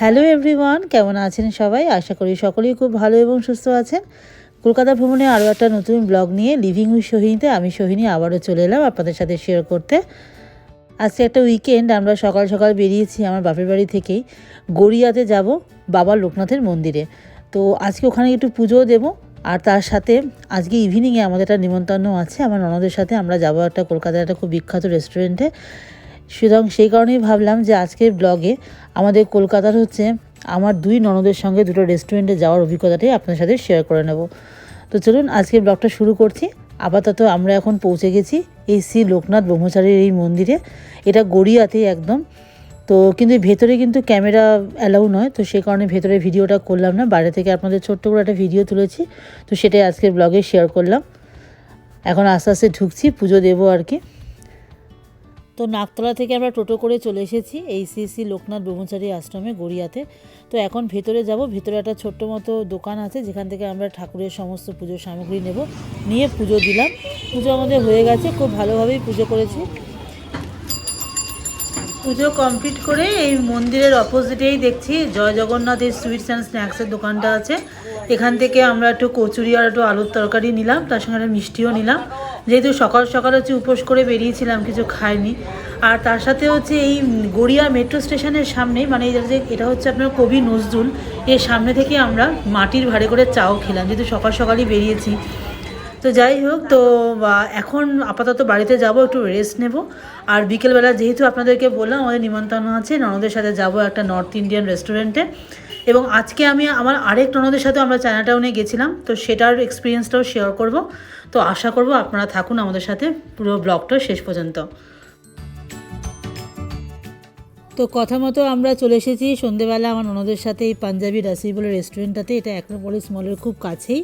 Hello everyone কেমন আছেন সবাই? আশা করি সকলেই খুব ভালো এবং সুস্থ আছেন। কলকাতা ভ্রমণে আরও একটা নতুন ব্লগ নিয়ে লিভিং উইথ সোহিনীতে আমি সোহিনী আবারও চলে এলাম আপনাদের সাথে শেয়ার করতে। আজকে একটা উইকেন্ড আমরা সকাল সকাল বেরিয়েছি আমার বাপের বাড়ি থেকেই গড়িয়াতে যাব বাবা লোকনাথের মন্দিরে। তো আজকে ওখানে একটু পুজোও দেবো, আর তার সাথে আজকে ইভিনিংয়ে আমাদের একটা নিমন্ত্রণ আছে, আমার ননদের সাথে আমরা যাব একটা কলকাতার একটা খুব বিখ্যাত রেস্টুরেন্টে সুতরাং সেই কারণেই ভাবলাম যে আজকের ব্লগে আমাদের কলকাতার হচ্ছে আমার দুই ননদের সঙ্গে দুটো রেস্টুরেন্টে যাওয়ার অভিজ্ঞতাটাই আপনার সাথে শেয়ার করে নেব। তো চলুন, আজকের ব্লগটা শুরু করছি। আপাতত আমরা এখন পৌঁছে গেছি এই শ্রী লোকনাথ ব্রহ্মচারীর এই মন্দিরে। এটা গড়িয়াতে একদম। তো কিন্তু ভেতরে কিন্তু ক্যামেরা অ্যালাউ নয়, তো সেই কারণে ভেতরে ভিডিওটা করলাম না। বাইরে থেকে আপনাদের ছোট্ট করে একটা ভিডিও তুলেছি, তো সেটাই আজকের ব্লগে শেয়ার করলাম। এখন আস্তে আস্তে ঢুকছি, পুজো দেবো আর কি। তো নাকতলা থেকে আমরা টোটো করে চলে এসেছি এই সিসি লোকনাথ ব্রহ্মচারী আশ্রমে গড়িয়াতে। তো এখন ভেতরে যাব, ভেতরে একটা ছোট্ট মতো দোকান আছে, যেখান থেকে আমরা ঠাকুরের সমস্ত পুজোর সামগ্রী নেব। নিয়ে পুজো দিলাম। পুজো আমাদের হয়ে গেছে, খুব ভালোভাবেই পুজো করেছি। পুজো কমপ্লিট করে এই মন্দিরের অপোজিটেই দেখছি, জয় জগন্নাথ এই সুইটস অ্যান্ড স্ন্যাক্সের দোকানটা আছে। এখান থেকে আমরা একটু কচুরি আর একটু আলুর তরকারি নিলাম, তার সঙ্গে একটা মিষ্টিও নিলাম। যেহেতু সকাল সকাল হচ্ছে উপোস করে বেরিয়েছিলাম, কিছু খাইনি। আর তার সাথে হচ্ছে এই গড়িয়া মেট্রো স্টেশনের সামনে মানে যে এটা হচ্ছে আপনার কবি নজরুল, এর সামনে থেকে আমরা মাটির ভাড়ে করে চাও খেলাম, যেহেতু সকাল সকালই বেরিয়েছি। তো যাই হোক, তো এখন আপাতত বাড়িতে যাব, একটু রেস্ট নেব। আর বিকেলবেলা যেহেতু আপনাদেরকে বললাম, আমাদের নিমন্ত্রণ আছে, ননদের সাথে যাব একটা নর্থ ইন্ডিয়ান রেস্টুরেন্টে এবং আজকে আমি আমার আরেক ননদের সাথে আমরা চায়না টাউনে গেছিলাম, তো সেটার এক্সপিরিয়েন্সটাও শেয়ার করব। তো আশা করব আপনারা থাকুন আমাদের সাথে পুরো ব্লগটা শেষ পর্যন্ত। তো কথা মতো আমরা চলে এসেছি সন্ধেবেলা আমার ননদের সাথে এই পাঞ্জাবি রাসি বলে রেস্টুরেন্টটাতে এটা অ্যাক্রোপলিস মলের খুব কাছেই।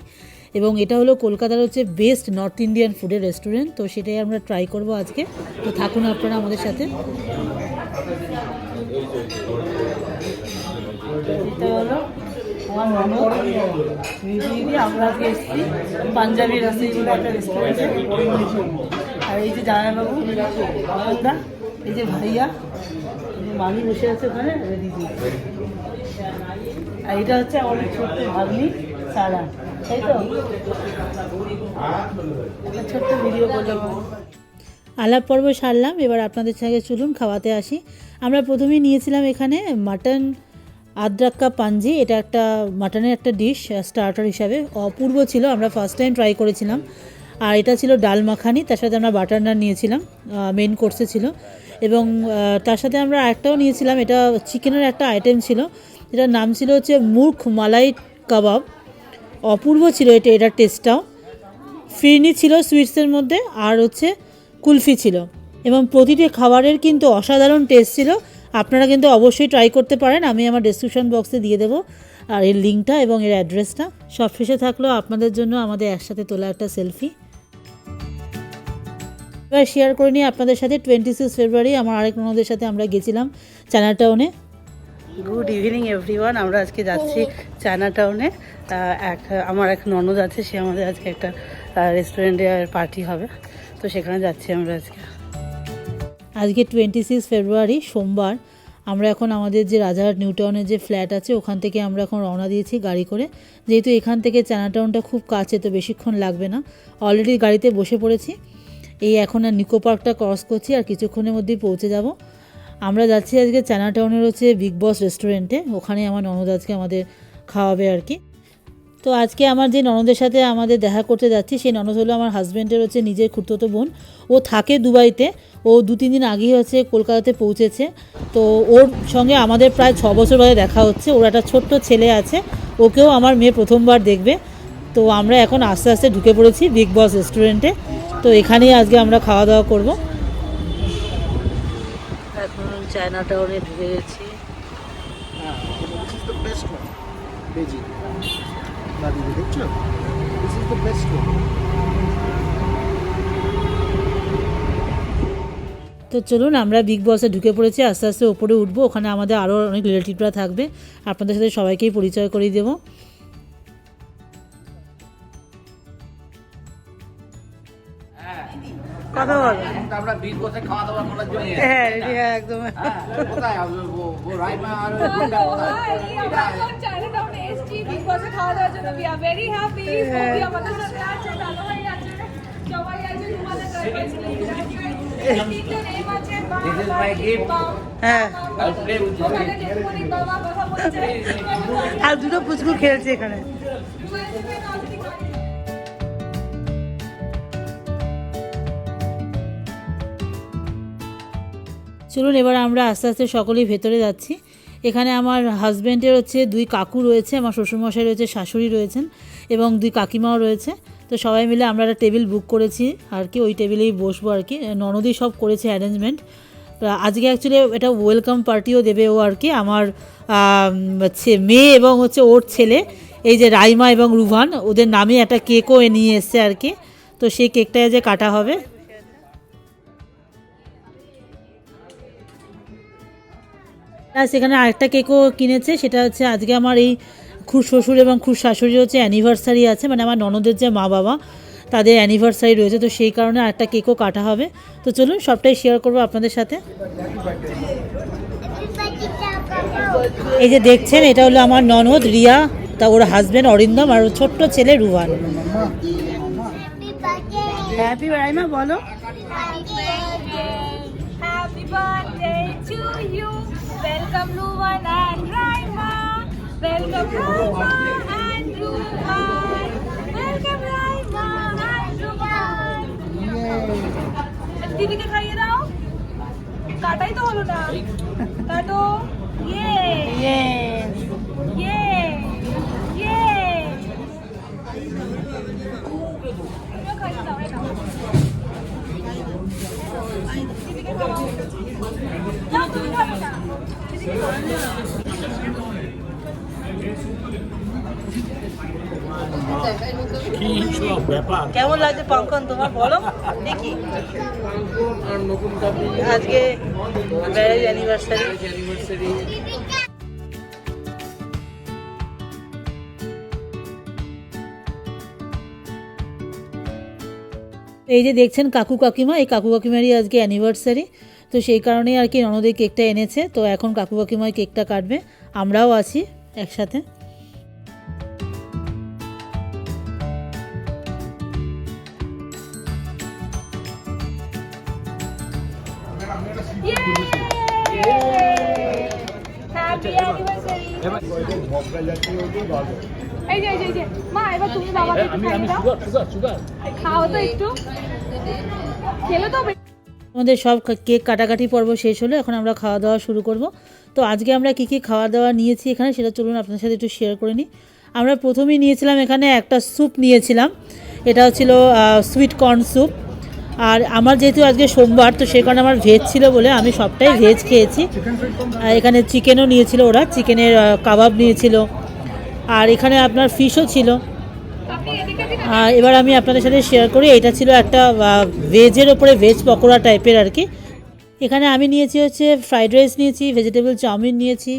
এবং এটা হলো কলকাতার হচ্ছে বেস্ট নর্থ ইন্ডিয়ান ফুডের রেস্টুরেন্ট তো সেটাই আমরা ট্রাই করব আজকে। তো থাকুন আপনারা আমাদের সাথে। পাঞ্জাবি আর এই যে এই যে ভাইয়া, মামি বসে আছে ওখানে দিদি। আর এটা হচ্ছে আমাদের ছোট্ট ভাগ্নি, সারা। তাই তো? ছোট্ট ভিডিও আলাপ পর্ব সারলাম, এবার আপনাদের সঙ্গে চলুন, খাওয়াতে আসি। আমরা প্রথমেই নিয়েছিলাম এখানে মাটন আদ্রাক্কা পাঞ্জি, এটা একটা মাটনের একটা ডিশ স্টার্টার হিসাবে। অপূর্ব ছিল, আমরা ফার্স্ট টাইম ট্রাই করেছিলাম। আর এটা ছিল ডাল মাখানি, তার সাথে আমরা বাটার নান নিয়েছিলাম মেন কোর্সে ছিল। এবং তার সাথে আমরা একটাও নিয়েছিলাম, এটা চিকেনের একটা আইটেম ছিল। এটার নাম ছিল হচ্ছে মুর্খ মালাই কাবাব। অপূর্ব ছিল এটা, এটার টেস্টটাও ফিরনি ছিল সুইটসের মধ্যে, আর হচ্ছে কুলফি ছিল। এবং প্রতিটি খাবারের কিন্তু অসাধারণ টেস্ট ছিল। আপনারা কিন্তু অবশ্যই ট্রাই করতে পারেন। আমি আমার ডিসক্রিপশন বক্সে দিয়ে দেবো। আর এর লিঙ্কটা এবং এর অ্যাড্রেসটা সব শেষে থাকল আপনাদের জন্য আমাদের একসাথে তোলা একটা সেলফি এবার শেয়ার করে নিয়ে আপনাদের সাথে টোয়েন্টি সিক্স ফেব্রুয়ারি আমার আরেক ননদের সাথে আমরা গেছিলাম চায়না টাউনে গুড ইভিনিং এভরিওয়ান আমরা আজকে যাচ্ছি চায়না টাউনে এক, আমার এক ননদ আছে, সে আমাদের আজকে একটা রেস্টুরেন্টে পার্টি হবে। তো সেখানে যাচ্ছি আমরা আজকে। আজকে টোয়েন্টি সিক্স ফেব্রুয়ারি সোমবার, আমরা এখন আমাদের যে রাজারহাট নিউ টাউনের যে ফ্ল্যাট আছে, ওখান থেকে আমরা এখন রওনা দিয়েছি গাড়ি করে। যেহেতু এখান থেকে চায়না টাউনটা খুব কাছে, তো বেশিক্ষণ লাগবে না। অলরেডি গাড়িতে বসে পড়েছি। এই এখন আর নিকো পার্কটা ক্রস করছি আর কিছুক্ষণের মধ্যেই পৌঁছে যাব। আমরা যাচ্ছি আজকে চায়না টাউনের হচ্ছে বিগ বস রেস্টুরেন্টে ওখানে আমার ননদ আজকে আমাদের খাওয়াবে আর কি। তো আজকে আমার যে ননদের সাথে আমাদের দেখা করতে যাচ্ছি সেই ননদ হলো আমার হাজব্যান্ডের হচ্ছে নিজের খুঁড়তো বোন। ও থাকে দুবাইতে ও দু তিন দিন আগেই হচ্ছে কলকাতাতে পৌঁছেছে। তো ওর সঙ্গে আমাদের প্রায় ছ বছর বাদে দেখা হচ্ছে। ওর একটা ছোট্ট ছেলে আছে ওকেও আমার মেয়ে প্রথমবার দেখবে। তো আমরা এখন আস্তে আস্তে ঢুকে পড়েছি বিগ বস রেস্টুরেন্টে তো এখানেই আজকে আমরা খাওয়া দাওয়া করব। এখন চায়না টাউনে ঢুকে গেছি। না দিদি দেখছ this is the best one তো চলুন আমরা বিগ বসে ঢুকে পড়েছি আস্তে আস্তে ওপরে উঠবো ওখানে আমাদের আরও অনেক রিলেটিভরা থাকবে আপনাদের সাথে সবাইকেই পরিচয় করিয়ে দেবো কথা বল আমরা বিগ বসে খাওয়া দাওয়া করার জন্য হ্যাঁ হ্যাঁ একদম হ্যাঁ, কোথায় ও- ও- ও রাইমা আর এসেছি বিগ বসে খাওয়া দাওয়ার জন্য সবই আমাদের সাথে আছে আছে সবাই আছে তোমাদের আর দুটো পুচকু খেলছে এখানে। চলুন এবার আমরা আস্তে আস্তে সকলেই ভেতরে যাচ্ছি। এখানে আমার হাজব্যান্ডের হচ্ছে দুই কাকু রয়েছে, আমার শ্বশুরমশাই রয়েছে, শাশুড়ি রয়েছেন এবং দুই কাকিমাও রয়েছে। তো সবাই মিলে আমরা একটা টেবিল বুক করেছি আর কি, ওই টেবিলেই বসবো আর কি। ননদই সব করেছে অ্যারেঞ্জমেন্ট। আজকে অ্যাকচুয়ালি এটা ওয়েলকাম পার্টিও দেবে ও আর কি, আমার মেয়ে এবং হচ্ছে ওর ছেলে। এই যে রাইমা এবং রুভান, ওদের নামে একটা কেকও নিয়ে এসছে আর কি। তো সেই কেকটা যে কাটা হবে। আর সেখানে আরেকটা কেকও কিনেছে সেটা হচ্ছে আজকে আমার এই খুব শ্বশুর এবং খুব শাশুড়ির হচ্ছে অ্যানিভার্সারি আছে মানে আমার ননদের যে মা বাবা তাদের অ্যানিভার্সারি রয়েছে তো সেই কারণে আরেকটা কেকও কাটা হবে। তো চলুন সবটাই শেয়ার করব আপনাদের সাথে। এই যে দেখছেন এটা হলো আমার ননদ রিয়া তা ওর হাজব্যান্ড অরিন্দম আর ওর ছোট্ট ছেলে রুহান। হ্যাপি রাইমা বলো। Happy birthday to you. Welcome Luvan and Raima. Welcome Raima and Luvan. Welcome Raima and Luvan. দিদিকে খাইয়ে দাও কাটাই তো হলো না কাটো কেমন লাগছে পঙ্কন তোমার? বলো, দেখি। আজকে অ্যানিভার্সারি এই যে দেখছেন কাকু কাকিমা, এই কাকু কাকিমারই আজকে অ্যানিভার্সারি তো সেই কারণেই আর কি ননদের কেকটা এনেছে। তো এখন কাকু কাকিমাই কেকটা কাটবে। আমরাও আছি একসাথে। Happy এই যে, এই যে, মা এবার তুমি বাবাকে একটু খাইয়ে দাও। খাও তো একটু। খেলে তো আমাদের সব কেক কাটাকাটি পর্ব শেষ হলো, এখন আমরা খাওয়া দাওয়া শুরু করব। তো আজকে আমরা কী কী খাওয়া দাওয়া নিয়েছি এখানে সেটা চলুন আপনার সাথে একটু শেয়ার করে নিই। আমরা প্রথমেই নিয়েছিলাম এখানে একটা স্যুপ নিয়েছিলাম, এটা হচ্ছিল সুইট কর্ন স্যুপ আর আমার যেহেতু আজকে সোমবার, তো সেই কারণে আমার ভেজ ছিল বলে আমি সবটাই ভেজ খেয়েছি। এখানে চিকেনও নিয়েছিল ওরা চিকেনের কাবাব নিয়েছিল। আর এখানে আপনার ফিশও ছিল। আর এবার আমি আপনাদের সাথে শেয়ার করি, এটা ছিল একটা ভেজের ওপরে ভেজ পকোড়া টাইপের আর কি। এখানে আমি নিয়েছি হচ্ছে ফ্রাইড রাইস নিয়েছি ভেজিটেবল চাউমিন নিয়েছি,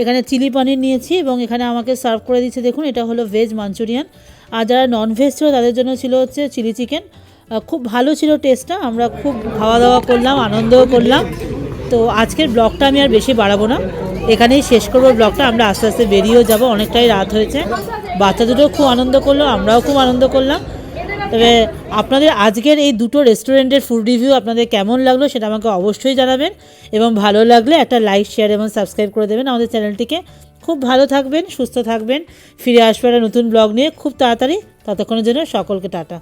এখানে চিলি পনির নিয়েছি এবং এখানে আমাকে সার্ভ করে দিচ্ছে, দেখুন, এটা হলো ভেজ মাঞ্চুরিয়ান আর যারা নন ভেজ ছিল, তাদের জন্য ছিল হচ্ছে চিলি চিকেন খুব ভালো ছিল টেস্টটা আমরা খুব খাওয়া দাওয়া করলাম, আনন্দও করলাম। তো আজকের ব্লগটা আমি আর বেশি বাড়াবো না। এখানেই শেষ করব ব্লগটা। আমরা আস্তে আস্তে বেরিয়েও যাব। অনেকটাই রাত হয়েছে। বাচ্চা দুটো খুব আনন্দ করল, আমরাও খুব আনন্দ করলাম। তবে আপনাদের আজকের এই দুটো রেস্টুরেন্টের ফুড রিভিউ আপনাদের কেমন লাগল সেটা আমাকে অবশ্যই জানাবেন। এবং ভালো লাগলে একটা লাইক শেয়ার এবং সাবস্ক্রাইব করে দেবেন আমাদের চ্যানেলটিকে। খুব ভালো থাকবেন, সুস্থ থাকবেন। ফিরে আসবে একটা নতুন ব্লগ নিয়ে। খুব তাড়াতাড়ি। ততক্ষণের জন্য সকলকে টাটা।